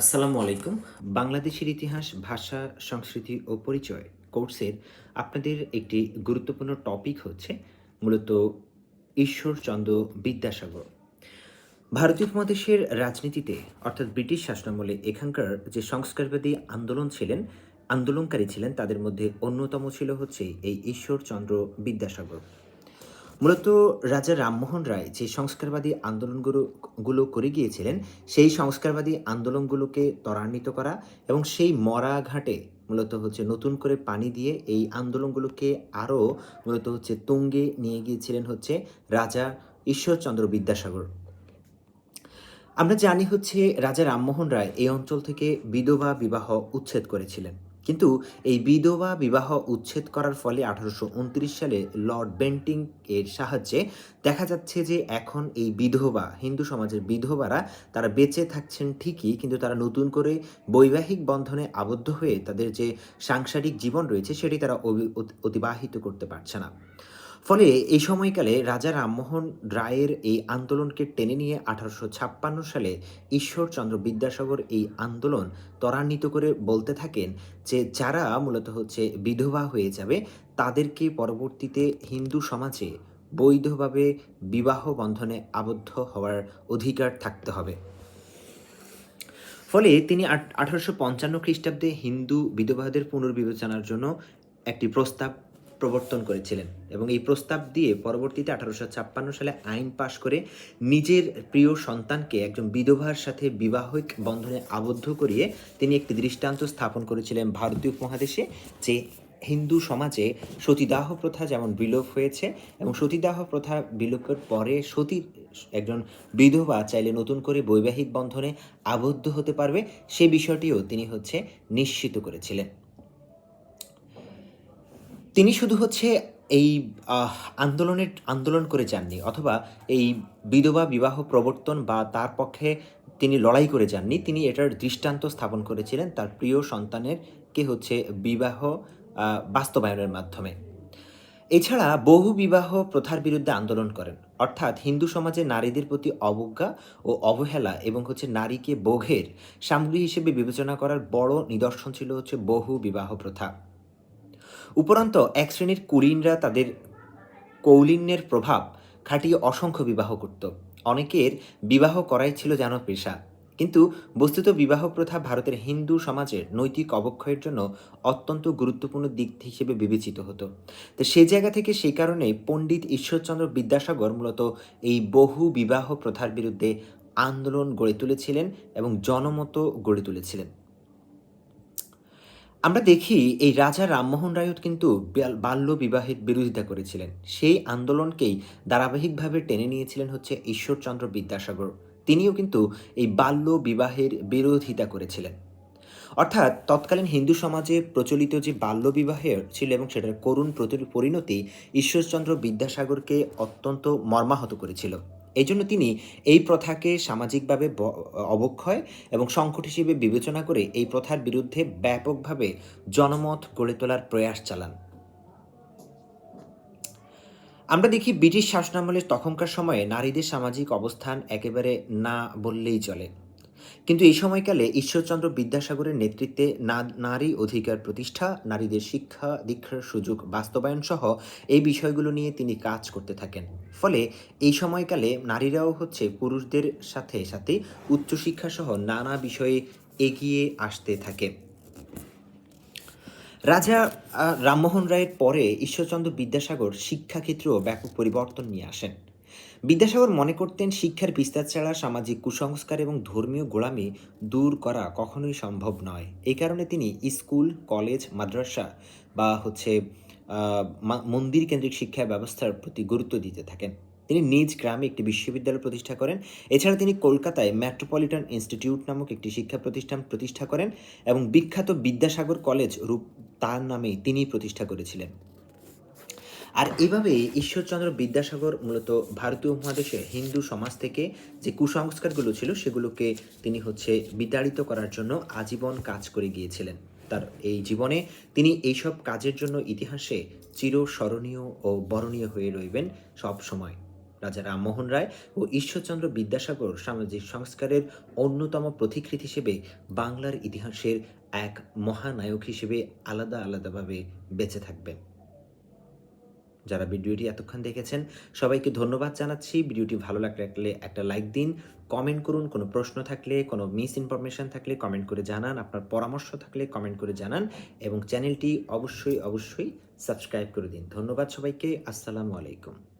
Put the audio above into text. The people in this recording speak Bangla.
আসসালামু আলাইকুম। বাংলাদেশের ইতিহাস, ভাষা, সংস্কৃতি ও পরিচয় কোর্সের আপনাদের একটি গুরুত্বপূর্ণ টপিক হচ্ছে মূলত ঈশ্বরচন্দ্র বিদ্যাসাগর। ভারতীয় উপমহাদেশের রাজনীতিতে, অর্থাৎ ব্রিটিশ শাসনামলে এখানকার যে সংস্কারবাদী আন্দোলন ছিলেন, আন্দোলনকারী ছিলেন, তাদের মধ্যে অন্যতম ছিল হচ্ছে এই ঈশ্বরচন্দ্র বিদ্যাসাগর। মূলত রাজা রামমোহন রায় যে সংস্কারবাদী আন্দোলনগুলো, গুলো করে গিয়েছিলেন, সেই সংস্কারবাদী আন্দোলনগুলোকে ত্বরান্বিত করা এবং সেই মরা ঘাটে মূলত হচ্ছে নতুন করে পানি দিয়ে এই আন্দোলনগুলোকে আরও মূলত হচ্ছে তুঙ্গে নিয়ে গিয়েছিলেন হচ্ছে রাজা ঈশ্বরচন্দ্র বিদ্যাসাগর। আমরা জানি হচ্ছে রাজা রামমোহন রায় এই অঞ্চল থেকে বিধবা বিবাহ উচ্ছেদ করেছিলেন। কিন্তু এই বিধবা বিবাহ উচ্ছেদ করার ফলে আঠারোশো উনত্রিশ সালে লর্ড বেন্টিং এর সাহায্যে দেখা যাচ্ছে যে এখন এই বিধবা, হিন্দু সমাজের বিধবারা তারা বেঁচে থাকছেন ঠিকই, কিন্তু তারা নতুন করে বৈবাহিক বন্ধনে আবদ্ধ হয়ে তাদের যে সাংসারিক জীবন রয়েছে সেটি তারা অতিবাহিত করতে পারছে না। ফলে এই সময়কালে রাজা রামমোহন রায়ের এই আন্দোলনকে টেনে নিয়ে আঠারোশো ছাপ্পান্ন সালে ঈশ্বরচন্দ্র বিদ্যাসাগর এই আন্দোলন ত্বরান্বিত করে বলতে থাকেন যে, যারা মূলত হচ্ছে বিধবা হয়ে যাবে, তাদেরকে পরবর্তীতে হিন্দু সমাজে বৈধভাবে বিবাহ বন্ধনে আবদ্ধ হওয়ার অধিকার থাকতে হবে। ফলে তিনি আঠারোশো পঞ্চান্ন খ্রিস্টাব্দে হিন্দু বিধবাদের পুনর্বিবেচনার জন্য একটি প্রস্তাব প্রবর্তন করেছিলেন এবং এই প্রস্তাব দিয়ে পরবর্তীতে আঠারোশো ছাপ্পান্ন সালে আইন পাশ করে নিজের প্রিয় সন্তানকে একজন বিধবার সাথে বিবাহিক বন্ধনে আবদ্ধ করিয়ে তিনি একটি দৃষ্টান্ত স্থাপন করেছিলেন ভারতীয় উপমহাদেশে, যে হিন্দু সমাজে সতীদাহ প্রথা যেমন বিলোপ হয়েছে এবং সতীদাহ প্রথা বিলোপের পরে সতী একজন বিধবা চাইলে নতুন করে বৈবাহিক বন্ধনে আবদ্ধ হতে পারবে, সে বিষয়টিও তিনি হচ্ছে নিশ্চিত করেছিলেন। তিনি শুধু হচ্ছে এই আন্দোলনের, আন্দোলন করে যাননি, অথবা এই বিধবা বিবাহ প্রবর্তন বা তার পক্ষে তিনি লড়াই করে যাননি, তিনি এটার দৃষ্টান্ত স্থাপন করেছিলেন তার প্রিয় সন্তানের কে হচ্ছে বিবাহ বাস্তবায়নের মাধ্যমে। এছাড়া বহু বিবাহ প্রথার বিরুদ্ধে আন্দোলন করেন, অর্থাৎ হিন্দু সমাজে নারীদের প্রতি অবজ্ঞা ও অবহেলা এবং হচ্ছে নারীকে বোঘের সামগ্রী হিসেবে বিবেচনা করার বড় নিদর্শন ছিল হচ্ছে বহু বিবাহ প্রথা। উপরন্ত এক শ্রেণির কুলীনরা তাদের কৌলিন্যের প্রভাব খাটিয়ে অসংখ্য বিবাহ করত। অনেকের বিবাহ করাই ছিল যেন পেশা। কিন্তু বস্তুত বিবাহ প্রথা ভারতের হিন্দু সমাজের নৈতিক অবক্ষয়ের জন্য অত্যন্ত গুরুত্বপূর্ণ দিক হিসেবে বিবেচিত হতো। তো সেই জায়গা থেকে সেই কারণে পণ্ডিত ঈশ্বরচন্দ্র বিদ্যাসাগর মূলত এই বহু বিবাহ প্রথার বিরুদ্ধে আন্দোলন গড়ে তুলেছিলেন এবং জনমত গড়ে তুলেছিলেন। আমরা দেখি এই রাজা রামমোহন রায়ও কিন্তু বাল- বাল্য বিবাহের বিরোধিতা করেছিলেন। সেই আন্দোলনকেই ধারাবাহিকভাবে টেনে নিয়েছিলেন হচ্ছে ঈশ্বরচন্দ্র বিদ্যাসাগর। তিনিও কিন্তু এই বাল্য বিবাহের বিরোধিতা করেছিলেন। অর্থাৎ তৎকালীন হিন্দু সমাজে প্রচলিত যে বাল্য বিবাহের ছিল এবং সেটার করুণ প্রতি- পরিণতি ঈশ্বরচন্দ্র বিদ্যাসাগরকে অত্যন্ত মর্মাহত করেছিল। এই জন্য তিনি এই প্রথাকে সামাজিকভাবে অবক্ষয় এবং সংকট হিসেবে বিবেচনা করে এই প্রথার বিরুদ্ধে ব্যাপকভাবে জনমত গড়ে তোলার প্রয়াস চালান। আমরা দেখি ব্রিটিশ শাসনামলের তখনকার সময়ে নারীদের সামাজিক অবস্থান একেবারে না বললেই চলে। কিন্তু এই সময়কালে ঈশ্বরচন্দ্র বিদ্যাসাগরের নেতৃত্বে নারী অধিকার প্রতিষ্ঠা, নারীদের শিক্ষা, দীক্ষার সুযোগ বাস্তবায়ন সহ এই বিষয়গুলো নিয়ে তিনি কাজ করতে থাকেন। ফলে এই সময়কালে নারীরাও হচ্ছে পুরুষদের সাথে সাথে উচ্চশিক্ষা সহ নানা বিষয়ে এগিয়ে আসতে থাকে। রাজা রামমোহন রায়ের পরে ঈশ্বরচন্দ্র বিদ্যাসাগর শিক্ষাক্ষেত্রেও ব্যাপক পরিবর্তন নিয়ে আসেন। বিদ্যাসাগর মনে করতেন শিক্ষার বিস্তার ছাড়া সামাজিক কুসংস্কার এবং ধর্মীয় গোড়ামি দূর করা কখনোই সম্ভব নয়। এই কারণে তিনি স্কুল, কলেজ, মাদ্রাসা বা হচ্ছে মন্দির কেন্দ্রিক শিক্ষা ব্যবস্থার প্রতি গুরুত্ব দিতে থাকেন। তিনি নিজ গ্রামে একটি বিশ্ববিদ্যালয় প্রতিষ্ঠা করেন। এছাড়া তিনি কলকাতায় মেট্রোপলিটন ইনস্টিটিউট নামক একটি শিক্ষা প্রতিষ্ঠান প্রতিষ্ঠা করেন এবং বিখ্যাত বিদ্যাসাগর কলেজ রূপ তার নামে তিনিই প্রতিষ্ঠা করেছিলেন। আর এভাবে ঈশ্বরচন্দ্র বিদ্যাসাগর মূলত ভারতীয় উপমহাদেশে হিন্দু সমাজ থেকে যে কুসংস্কারগুলো ছিল সেগুলোকে তিনি হচ্ছে বিতাড়িত করার জন্য আজীবন কাজ করে গিয়েছিলেন। তার এই জীবনে তিনি এইসব কাজের জন্য ইতিহাসে চিরস্মরণীয় ও বরণীয় হয়ে রইবেন সব সময়। রাজা রামমোহন রায় ও ঈশ্বরচন্দ্র বিদ্যাসাগর সামাজিক সংস্কারের অন্যতম প্রতিকৃত হিসেবে বাংলার ইতিহাসের এক মহানায়ক হিসেবে আলাদা আলাদাভাবে বেঁচে থাকবেন। যারা ভিডিওটি এতক্ষণ দেখেছেন, সবাইকে ধন্যবাদ জানাচ্ছি। ভিডিওটি ভালো লাগলে একটা লাইক দিন। কমেন্ট করুন, কোনো প্রশ্ন থাকলে, কোনো মিস ইনফরমেশান থাকলে কমেন্ট করে জানান, আপনার পরামর্শ থাকলে কমেন্ট করে জানান এবং চ্যানেলটি অবশ্যই অবশ্যই সাবস্ক্রাইব করে দিন। ধন্যবাদ সবাইকে, আসসালামু আলাইকুম।